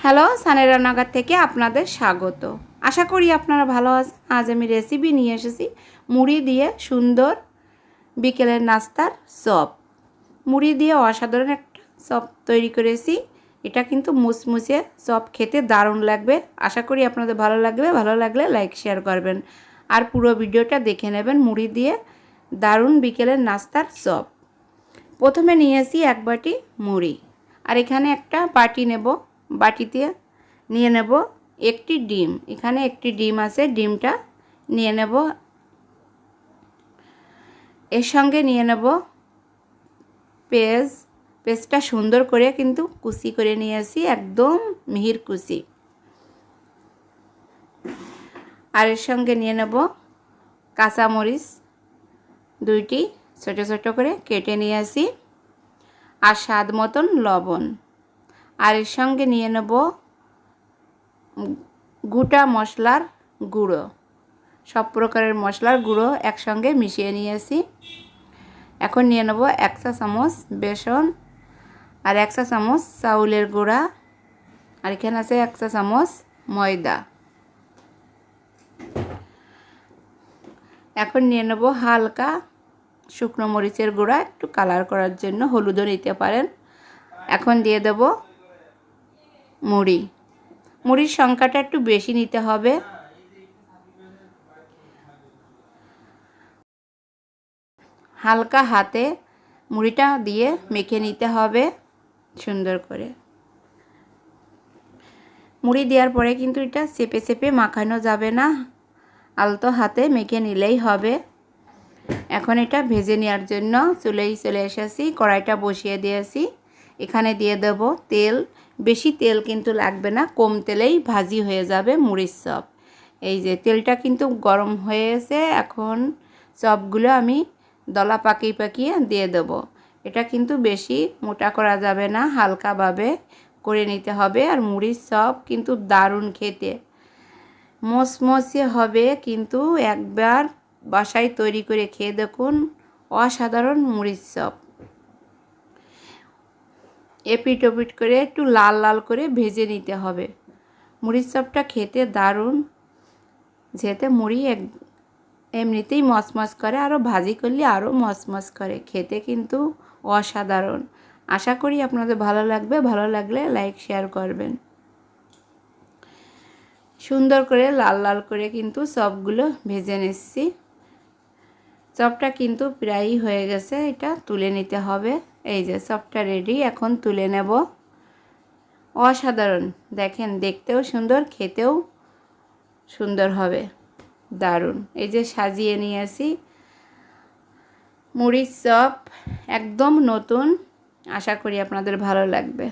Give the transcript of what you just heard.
Hello, সানের রান্নাঘর থেকে আপনাদের স্বাগত। আশা করি আপনারা ভালো আছেন। আজ আমি রেসিপি নিয়ে এসেছি মুড়ি দিয়ে সুন্দর বিকেলের নাস্তার চপ। মুড়ি দিয়ে অসাধারণ একটা চপ তৈরি করেছি। এটা কিন্তু মুসমুসে চপ খেতে দারুণ লাগবে। আশা করি আপনাদের ভালো লাগবে। ভালো লাগলে লাইক শেয়ার করবেন। আর পুরো ভিডিওটা দেখে নেবেন মুড়ি দিয়ে দারুণ বিকেলের নাস্তার চপ। প্রথমে নিয়েছি এক বাটি মুড়ি। আর এখানে একটা বাটি নেব। বাটিতে নিয়ে নেব একটি ডিম। এখানে একটি ডিম আছে, ডিমটা নিয়ে নেব। এর সঙ্গে নিয়ে নেব পেঁয়াজ। পেঁয়াজটা সুন্দর করে কিন্তু কুচি করে নিয়ে আসি একদম মিহির কুচি। আর এর সঙ্গে নিয়ে নেব কাঁচামরিচ, দুইটি ছোটো ছোটো করে কেটে নিয়ে আসি আর স্বাদ মতন লবণ। আর এর সঙ্গে নিয়ে নেব গোটা মশলার গুঁড়ো। সব প্রকারের মশলার গুঁড়ো একসঙ্গে মিশিয়ে নিয়েছি। এখন নিয়ে নেব এক চা চামচ বেসন আর এক চা চামচ চাউলের গুঁড়া আর এখানে আছে এক চামচ ময়দা। এখন নিয়ে নেব হালকা শুকনো মরিচের গুঁড়া, একটু কালার করার জন্য, হলুদও নিতে পারেন। এখন দিয়ে দেব মুড়ি। মুড়ির সংখ্যাটা একটু বেশি নিতে হবে। হালকা হাতে মুড়িটা দিয়ে মেখে নিতে হবে সুন্দর করে। মুড়ি দেওয়ার পরে কিন্তু এটা চেপে চেপে মাখানো যাবে না। আলতো হাতে মেখে নিলেই হবে। এখন এটা ভেজে নেওয়ার জন্য চুলেই চলে এসেছি, কড়াইটা বসিয়ে দিয়েছি। এখানে দিয়ে দেব তেল বেশি তেল কিন্তু লাগবে না, কম তেলেই ভাজি হয়ে যাবে মুড়ির চপ। এই যে তেলটা কিন্তু গরম হয়েছে এখন চপগুলো আমি দলা পাকিয়ে পাকিয়ে দিয়ে দেব। এটা কিন্তু বেশি মোটা করা যাবে না, হালকাভাবে করে নিতে হবে আর মুড়ির চপ কিন্তু দারুণ খেতে। মসমসে হবে কিন্তু একবার বাসায় তৈরি করে খেয়ে দেখুন, অসাধারণ মুড়ির চপ। এপিট ওপিট করে একটু লাল লাল করে ভেজে নিতে হবে। মুড়ির চপটা খেতে দারুণ। যেতে মুড়ি এক এমনিতেই মচমচ করে আরও ভাজি করলে আরও মচমচ করে। খেতে কিন্তু অসাধারণ। আশা করি আপনাদের ভালো লাগবে। ভালো লাগলে লাইক, শেয়ার করবেন। সুন্দর করে লাল লাল করে কিন্তু সবগুলো ভেজে নিচ্ছি। চপটা কিন্তু প্রায়ই হয়ে গেছে। এটা তুলে নিতে হবে। এই যে সবটা রেডি এখন তুলে নেব। অসাধারণ, দেখেন দেখতেও সুন্দর, খেতেও সুন্দর হবে, দারুণ। এই যে সাজিয়ে নিয়ে আসি। মুড়ির চপ, একদম নতুন, আশা করি আপনাদের ভালো লাগবে।